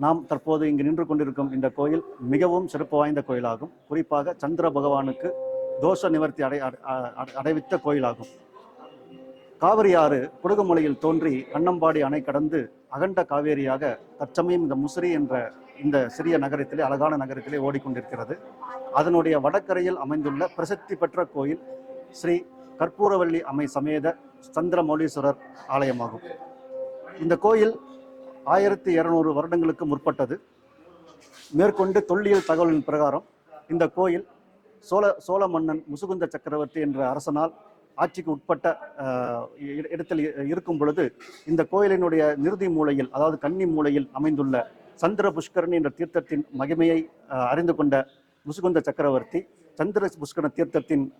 நாம் தற்போது இங்கு நின்று கொண்டிருக்கும் இந்த கோயில் மிகவும் சிறப்பு வாய்ந்த கோயிலாகும். குறிப்பாக சந்திர பகவானுக்கு தோஷ நிவர்த்தி அடை அடை- அடை- அடைவித்த கோயிலாகும். காவிரி ஆறு குடுகுமலையில் தோன்றி கண்ணம்பாடி அணை கடந்து அகண்ட காவேரியாக தற்சமயம் இந்த முசிறி என்ற இந்த சிறிய நகரத்திலே அழகான நகரத்திலே ஓடிக்கொண்டிருக்கிறது. அதனுடைய வடக்கரையில் அமைந்துள்ள பிரசித்தி பெற்ற கோயில் ஸ்ரீ கற்பூரவள்ளி அமை சமேத சந்திரமௌலீஸ்வரர் ஆலயமாகும். இந்த கோயில் ஆயிரத்தி இரநூறு வருடங்களுக்கு முற்பட்டது. மேற்கொண்டு தொல்லியல் தகவலின் பிரகாரம் இந்த கோயில் சோழ சோழ மன்னன் முசுகுந்த சக்கரவர்த்தி என்ற அரசனால் ஆட்சிக்கு உட்பட்ட இடத்தில் இருக்கும் பொழுது இந்த கோயிலினுடைய நிறுதி மூலையில் அதாவது கன்னி மூலையில் அமைந்துள்ள சந்திர புஷ்கரன் என்ற தீர்த்தத்தின் மகிமையை அறிந்து கொண்ட முசுகுந்த சக்கரவர்த்தி சந்திர புஷ்கர தீர்த்தத்தின்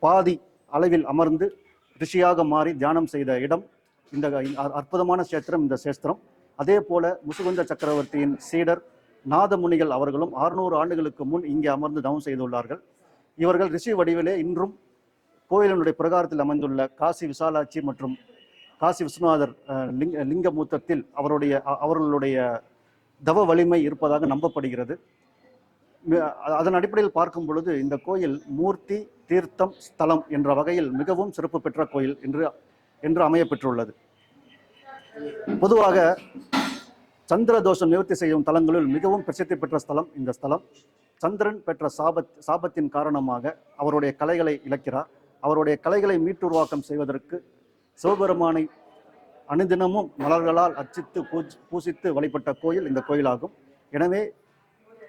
பாதி அளவில் அமர்ந்து ரிஷியாக மாறி தியானம் செய்த இடம். இந்த அ- அற்புதமான சேத்திரம் இந்த சேஸ்திரம் அதே போல முசுகுந்த சக்கரவர்த்தியின் சீடர் நாதமுனிகள் அவர்களும் 600 ஆண்டுகளுக்கு முன் இங்கே அமர்ந்து தவம் செய்துள்ளார்கள். இவர்கள் ரிஷி வடிவிலே இன்றும் கோயிலினுடைய பிரகாரத்தில் அமைந்துள்ள காசி விசாலாட்சி மற்றும் காசி விஸ்வநாதர் அஹ், லிங்க லிங்கமூர்த்தத்தில் அவருடைய அ- அவர்களுடைய தவ வலிமை இருப்பதாக நம்பப்படுகிறது. அதன் அடிப்படையில் பார்க்கும் பொழுது இந்த கோயில் மூர்த்தி தீர்த்தம் ஸ்தலம் என்ற வகையில் மிகவும் சிறப்பு பெற்ற கோயில் என்று என்று அமைய பெற்றுள்ளது பொதுவாக சந்திர தோஷம் நிவர்த்தி செய்யும் தலங்களில் மிகவும் பிரசித்தி பெற்ற ஸ்தலம் இந்த ஸ்தலம். சந்திரன் பெற்ற சாபத் சாபத்தின் காரணமாக அவருடைய கலைகளை இழக்கிறார். அவருடைய கலைகளை மீட்டுருவாக்கம் செய்வதற்கு சிவபெருமானை அனுதினமும் மலர்களால் அர்ச்சித்து பூஜ் பூசித்து வழிபட்ட கோயில் இந்த கோயிலாகும். எனவே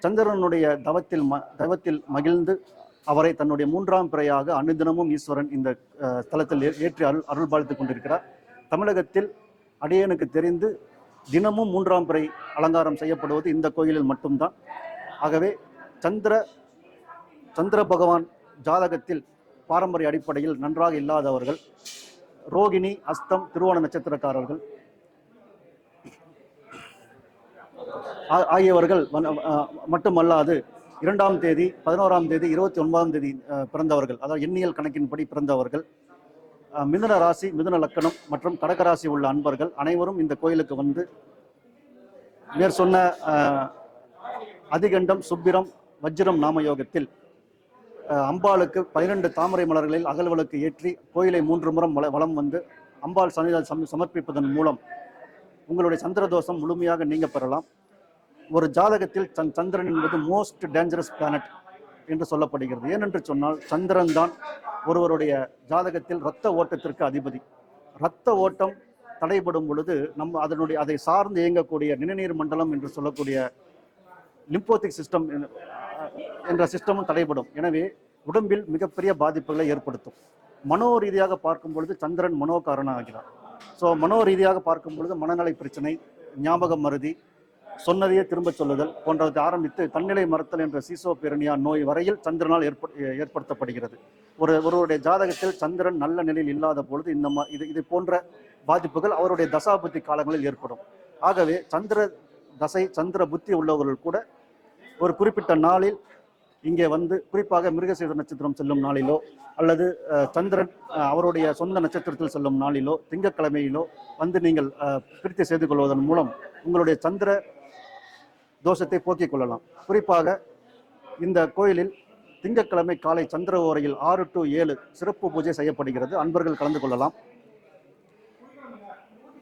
சந்திரனுடைய தவத்தில் ம தவத்தில் மகிழ்ந்து அவரை தன்னுடைய மூன்றாம் பிறையாக அனுதினமும் ஈஸ்வரன் இந்த ஸ்தலத்தில் ஏ- ஏற்றி அருள் அருள் பாலித்துக் கொண்டிருக்கிறார். தமிழகத்தில் அடியனுக்கு தெரிந்து தினமும் மூன்றாம் பிறை அலங்காரம் செய்யப்படுவது இந்த கோயிலில் மட்டும்தான். ஆகவே சந்திர சந்திர பகவான் ஜாதகத்தில் பாரம்பரிய அடிப்படையில் நன்றாக இல்லாதவர்கள் ரோகிணி அஸ்தம் திருவோண நட்சத்திரக்காரர்கள் ஆ- ஆகியவர்கள் மட்டுமல்லாது இரண்டாம் தேதி பதினோராம் தேதி இருபத்தி ஒன்பதாம் தேதி பிறந்தவர்கள் அதாவது எண்ணியல் கணக்கின்படி பிறந்தவர்கள் மிதுன ராசி மிதுன லக்கணம் மற்றும் கடகராசி உள்ள அன்பர்கள் அனைவரும் இந்த கோயிலுக்கு வந்து மேற் சொன்ன அதிகண்டம் சுப்பிரம் வஜ்ரம் நாமயோகத்தில் அம்பாளுக்கு பனிரெண்டு தாமரை மலர்களில் அகல்வலுக்கு ஏற்றி கோயிலை மூன்று முறம் வளம் வலம் வந்து அம்பாள் சன்னிதானம் சம் சமர்ப்பிப்பதன் மூலம் உங்களுடைய சந்திரதோஷம் முழுமையாக நீங்க பெறலாம். ஒரு ஜாதகத்தில் சந் சந்திரன் என்பது மோஸ்ட் டேஞ்சரஸ் பிளானட் என்று சொல்லப்படுகிறது. ஏனென்று சொன்னால் சந்திரன் தான் ஒருவருடைய ஜாதகத்தில் இரத்த ஓட்டத்திற்கு அதிபதி. இரத்த ஓட்டம் தடைபடும் பொழுது நம்ம அதனுடைய அதை சார்ந்து இயங்கக்கூடிய நிணநீர் மண்டலம் என்று சொல்லக்கூடிய லிம்போத்திக் சிஸ்டம் என்ற சிஸ்டமும் தடைபடும். எனவே உடம்பில் மிகப்பெரிய பாதிப்புகளை ஏற்படுத்தும். மனோ ரீதியாக பார்க்கும் பொழுது சந்திரன் மனோகாரனாக ஆகிறார் ஸோ மனோ ரீதியாக பார்க்கும் பொழுது மனநலை பிரச்சனை ஞாபகம் மருதி சொன்னதையே திரும்பச் சொல்லுதல் போன்றவற்றை ஆரம்பித்து தன்னிலை மறுத்தல் என்ற சீசோ பெரனியா நோய் வரையில் சந்திரனால் ஏற்ப ஏற்படுத்தப்படுகிறது. ஒரு ஒருவருடைய ஜாதகத்தில் சந்திரன் நல்ல நிலையில் இல்லாத பொழுது இந்த மா இது இது போன்ற பாதிப்புகள் அவருடைய தசாபுத்தி காலங்களில் ஏற்படும். ஆகவே சந்திர தசை சந்திர புத்தி உள்ளவர்கள் கூட ஒரு குறிப்பிட்ட நாளில் இங்கே வந்து குறிப்பாக மிருகசீர நட்சத்திரம் செல்லும் நாளிலோ அல்லது சந்திரன் அவருடைய சொந்த நட்சத்திரத்தில் செல்லும் நாளிலோ திங்கட்கிழமையிலோ வந்து நீங்கள் பிரித்து செய்து கொள்வதன் மூலம் உங்களுடைய சந்திர தோஷத்தை போக்கிக் கொள்ளலாம். குறிப்பாக இந்த கோயிலில் திங்கட்கிழமை காலை சந்திர ஓரையில் ஆறு டு ஏழு சிறப்பு பூஜை செய்யப்படுகிறது. அன்பர்கள் கலந்து கொள்ளலாம்.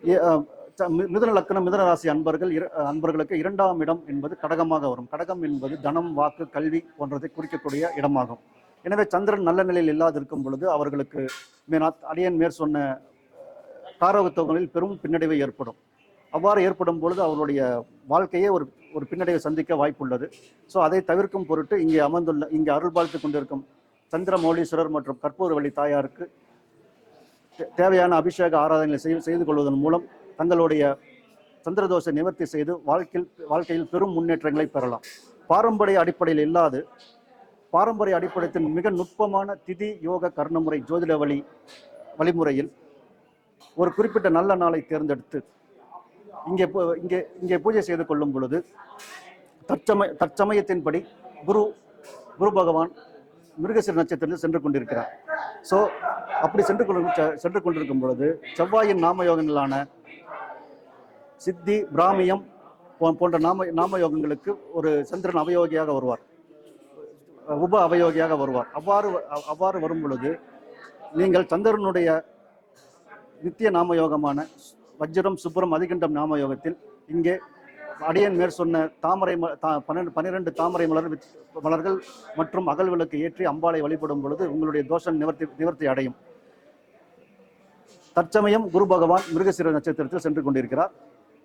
ஏ- ச- மி- மிதுன லக்கணம் மிதுன ராசி அன்பர்கள் இர- அன்பர்களுக்கு இரண்டாம் இடம் என்பது கடகமாக வரும். கடகம் என்பது தனம் வாக்கு கல்வி போன்றதை குறிக்கக்கூடிய இடமாகும். எனவே சந்திரன் நல்ல நிலையில் இல்லாதிருக்கும் பொழுது அவர்களுக்கு அடியன் மேற் சொன்ன காரகத்துவங்களில் பெரும் பின்னடைவு ஏற்படும். அவ்வாறு ஏற்படும் பொழுது அவருடைய வாழ்க்கையே ஒரு ஒரு பின்னடைவை சந்திக்க வாய்ப்புள்ளது. ஸோ அதை தவிர்க்கும் பொருட்டு இங்கே அமர்ந்துள்ள இங்கே அருள் பார்த்து கொண்டிருக்கும் சந்திரமௌலீஸ்வரர் மற்றும் கற்பூரவள்ளி தாயாருக்கு தே- தேவையான அபிஷேக ஆராதனைகளை செய்து செய்து கொள்வதன் மூலம் தங்களுடைய சந்திரதோஷை நிவர்த்தி செய்து வாழ்க்கையில் வாழ்க்கையில் பெரும் முன்னேற்றங்களை பெறலாம். பாரம்பரிய அடிப்படையில் இல்லாது பாரம்பரிய அடிப்படையத்தின் மிக நுட்பமான திதி யோக கர்ணமுறை ஜோதிட வழி வழிமுறையில் ஒரு குறிப்பிட்ட நல்ல நாளை தேர்ந்தெடுத்து இங்கே இங்கே இங்கே பூஜை செய்து கொள்ளும் பொழுது தற்சமய தற்சமயத்தின்படி குரு குரு பகவான் மிருகசீர நட்சத்திரத்தில் சென்று கொண்டிருக்கிறார். ஸோ அப்படி சென்று கொண்டு செ- சென்று கொண்டிருக்கும் பொழுது செவ்வாயின் நாம யோகங்களான சித்தி பிராமியம் போ- போன்ற நாம நாமயோகங்களுக்கு ஒரு சந்திரன் அவயோகியாக வருவார். உப அவயோகியாக வருவார். அவ்வாறு அவ்வாறு வரும் பொழுது நீங்கள் சந்திரனுடைய நித்திய நாமயோகமான வஜ்ரம் சுப்ரம் அதிகண்டம் நாம யோகத்தில் இங்கே அடியன் மேற் சொன்ன தாமரை ம- தா- பன்னெண்டு பன்னிரெண்டு தாமரை மலர் மலர்கள் மற்றும் அகல் விளக்கு ஏற்றி அம்பாளை வழிபடும் பொழுது உங்களுடைய தோஷம் நிவர்த்தி நிவர்த்தி அடையும். தற்சமயம் குரு பகவான் மிருகசிர நட்சத்திரத்தில் சென்று கொண்டிருக்கிறார்.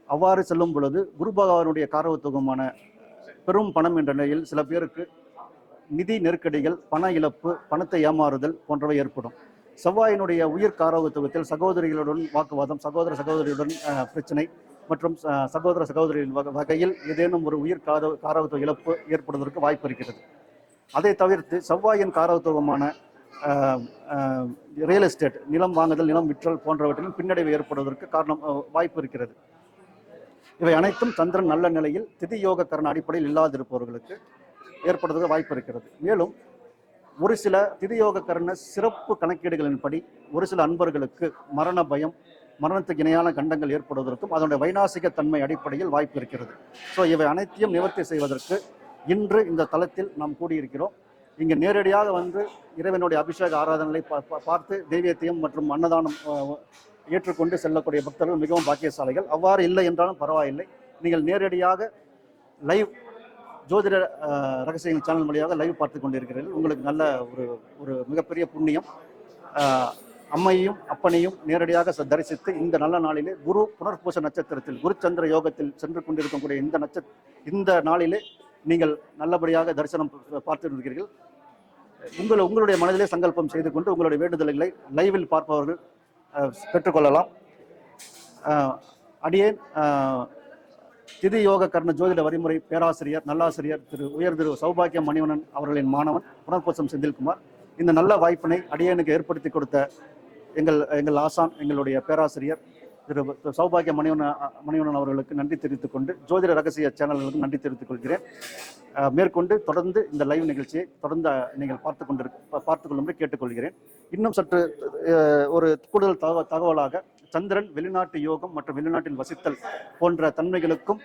அவ்வாறு செல்லும் பொழுது குரு பகவானுடைய காரவத்துவமான பெரும் பணம் என்ற நிலையில் சில பேருக்கு நிதி நெருக்கடிகள் பண இழப்பு பணத்தை ஏமாறுதல் போன்றவை ஏற்படும். செவ்வாயினுடைய உயிர் காரோகத்துவத்தில் சகோதரிகளுடன் வாக்குவாதம் சகோதர சகோதரியுடன் பிரச்சனை மற்றும் சகோதர சகோதரியின் வக- வகையில் ஏதேனும் ஒரு உயிர் கார காரகத்துவ இழப்பு ஏற்படுவதற்கு வாய்ப்பு இருக்கிறது. அதை தவிர்த்து செவ்வாயின் காரகத்துவமான ரியல் எஸ்டேட் நிலம் வாங்குதல் நிலம் விற்றல் போன்றவற்றிலும் பின்னடைவு ஏற்படுவதற்கு காரணம் வாய்ப்பு இருக்கிறது. இவை அனைத்தும் சந்திரன் நல்ல நிலையில் திதி யோக கரண அடிப்படையில் இல்லாதிருப்பவர்களுக்கு ஏற்படுவதற்கு வாய்ப்பு இருக்கிறது. மேலும் ஒரு சில திதியோக கர்ண சிறப்பு கணக்கீடுகளின்படி ஒரு சில அன்பர்களுக்கு மரண பயம் மரணத்துக்கு இணையான கண்டங்கள் ஏற்படுவதற்கும் அதனுடைய வைநாசிக தன்மை அடிப்படையில் வாய்ப்பு இருக்கிறது. ஸோ இவை அனைத்தையும் நிவர்த்தி செய்வதற்கு இன்று இந்த தளத்தில் நாம் கூடியிருக்கிறோம். இங்கே நேரடியாக வந்து இறைவனுடைய அபிஷேக ஆராதனை பார்த்து தெய்வீகத்தையும் மற்றும் அன்னதானம் ஏற்றுக்கொண்டு செல்லக்கூடிய பக்தர்கள் மிகவும் பாக்கியசாலைகள். அவ்வாறு இல்லை என்றாலும் பரவாயில்லை. நீங்கள் நேரடியாக லைவ் ஜோதிட ரகசியங்கள் சேனல் வழியாக லைவ் பார்த்து கொண்டிருக்கிறீர்கள். உங்களுக்கு நல்ல ஒரு ஒரு மிகப்பெரிய புண்ணியம். அம்மையும் அப்பனையும் நேரடியாக ச- தரிசித்து இந்த நல்ல நாளிலே குரு புனர்பூச நட்சத்திரத்தில் குருச்சந்திர யோகத்தில் சென்று கொண்டிருக்கக்கூடிய இந்த நட்ச இந்த நாளிலே நீங்கள் நல்லபடியாக தரிசனம் பார்த்து இருக்கிறீர்கள் உங்கள் உங்களுடைய மனதிலே சங்கல்பம் செய்து கொண்டு உங்களுடைய வேண்டுதல்களை லைவில் பார்ப்பவர்கள் பெற்றுக்கொள்ளலாம் அடியேன் திதி யோக கர்ண ஜோதிட வரிமுறை பேராசிரியர் நல்லாசிரியர் திரு உயர் திரு சௌபாக்கியம் மணிவனன் அவர்களின் மாணவன் புனர்போசம் செந்தில்குமார். இந்த நல்ல வாய்ப்பினை அடியனுக்கு ஏற்படுத்தி கொடுத்த எங்கள் எங்கள் ஆசான் எங்களுடைய பேராசிரியர் திரு சௌபாகிய மணிவன மணிவனன் அவர்களுக்கு நன்றி தெரிவித்துக் கொண்டு ஜோதிட ரகசிய சேனல்களுக்கு நன்றி தெரிவித்துக் கொள்கிறேன். மேற்கொண்டு தொடர்ந்து இந்த லைவ் நிகழ்ச்சியை தொடர்ந்து நீங்கள் பார்த்து கொண்டிரு பார்த்துக் கொள்ளும்படி கேட்டுக்கொள்கிறேன். இன்னும் சற்று ஒரு கூடுதல் தகவலாக சந்திரன் வெளிநாட்டு யோகம் மற்றும் வெளிநாட்டில் வசித்தல் போன்ற தன்மைகளுக்கும்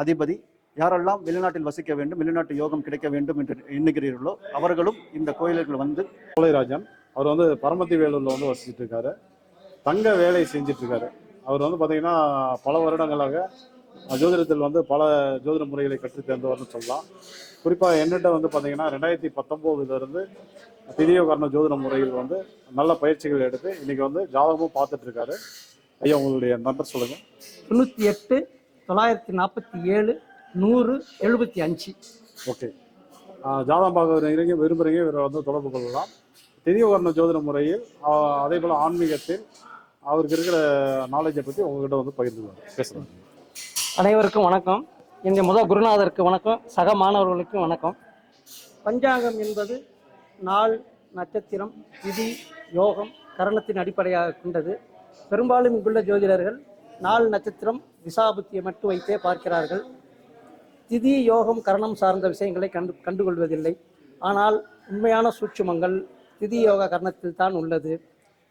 அதிபதி. யாரெல்லாம் வெளிநாட்டில் வசிக்க வேண்டும் வெளிநாட்டு யோகம் கிடைக்க வேண்டும் என்று எண்ணுகிறீர்களோ அவர்களும் இந்த கோயிலுக்கு வந்து கோலைராஜன் அவர் வந்து பரமத்தி வேலூர்ல வந்து வசிச்சுட்டு இருக்காரு. தங்க வேலை செஞ்சுட்டு இருக்காரு. அவர் வந்து பாத்தீங்கன்னா பல வருடங்களாக ஜோதிடத்தில் வந்து பல ஜோதிட முறைகளை கற்றுத் தேர்ந்தவர்னு சொல்லலாம். குறிப்பாக என்னிட்ட வந்து பாத்தீங்கன்னா ரெண்டாயிரத்தி பத்தொம்போதுல இருந்து திதியோகரண ஜோதிட முறையில் வந்து நல்ல பயிற்சிகள் எடுத்து இன்னைக்கு வந்து ஜாதகமும் பார்த்துட்டு இருக்காரு. ஐயா உங்களுடைய நம்பர் சொல்லுங்க. தொண்ணூற்றி எட்டு தொள்ளாயிரத்தி நாற்பத்தி ஏழு நூறு எழுபத்தி அஞ்சு. ஓகே. ஜாதகம் பார்க்குறீங்க விரும்புகிறீங்க இவரை வந்து தொடர்பு கொள்ளலாம். திதியோகரண ஜோதிட முறையில் அதே போல் ஆன்மீகத்தில் அவருக்கு இருக்கிற நாலேஜை பற்றி உங்ககிட்ட வந்து பகிர்ந்துக்குவாங்க பேசுகிறாங்க அனைவருக்கும் வணக்கம். என்னுடைய முதல் குருநாதருக்கு வணக்கம். சக மாணவர்களுக்கும் வணக்கம். பஞ்சாங்கம் என்பது நாள் நட்சத்திரம் விதி யோகம் கரணத்தின் அடிப்படையாக கொண்டது. பெரும்பாலும் இங்குள்ள ஜோதிடர்கள் நாள் நட்சத்திரம் விசாபுத்தியை மட்டும் வைத்தே பார்க்கிறார்கள். திதி யோகம் கரணம் சார்ந்த விஷயங்களை கண்டு கண்டுகொள்வதில்லை. ஆனால் உண்மையான சூட்சுமங்கள் திதி யோக கரணத்தில் தான் உள்ளது.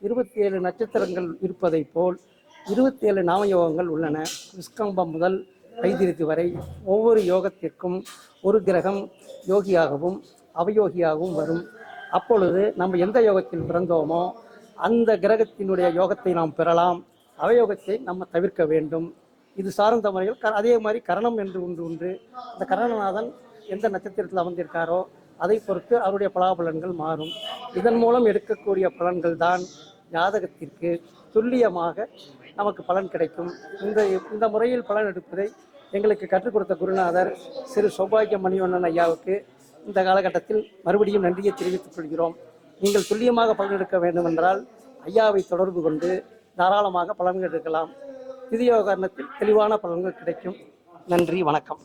இருபத்தி ஏழு நட்சத்திரங்கள் இருப்பதைப் போல் இருபத்தி ஏழு நாமயோகங்கள் உள்ளன. விஸ்கம்பம் முதல் வைத்திருத்தி வரை ஒவ்வொரு யோகத்திற்கும் ஒரு கிரகம் யோகியாகவும் அவயோகியாகவும் வரும். அப்பொழுது நம்ம எந்த யோகத்தில் பிறந்தோமோ அந்த கிரகத்தினுடைய யோகத்தை நாம் பெறலாம். அவயோகத்தை நம்ம தவிர்க்க வேண்டும். இது சார்ந்த முறையில் க- அதே மாதிரி கரணம் என்று ஒன்று உண்டு. அந்த கரணநாதன் எந்த நட்சத்திரத்தில் அமர்ந்திருக்காரோ அதை பொறுத்து அவருடைய பலாபலன்கள் மாறும். இதன் மூலம் எடுக்கக்கூடிய பலன்கள் தான் ஜாதகத்திற்கு துல்லியமாக நமக்கு பலன் கிடைக்கும். இந்த இந்த முறையில் பலன் எடுப்பதை எங்களுக்கு கற்றுக் கொடுத்த குருநாதர் சிறு சௌபாகிய மணிவண்ணன் ஐயாவுக்கு இந்த காலகட்டத்தில் மறுபடியும் நன்றியை தெரிவித்துக் கொள்கிறோம். நீங்கள் துல்லியமாக பலன் எடுக்க வேண்டுமென்றால் ஐயாவை தொடர்பு கொண்டு தாராளமாக பலன்கள் எடுக்கலாம். திதியோகரணத்தில் தெளிவான பலன்கள் கிடைக்கும். நன்றி வணக்கம்.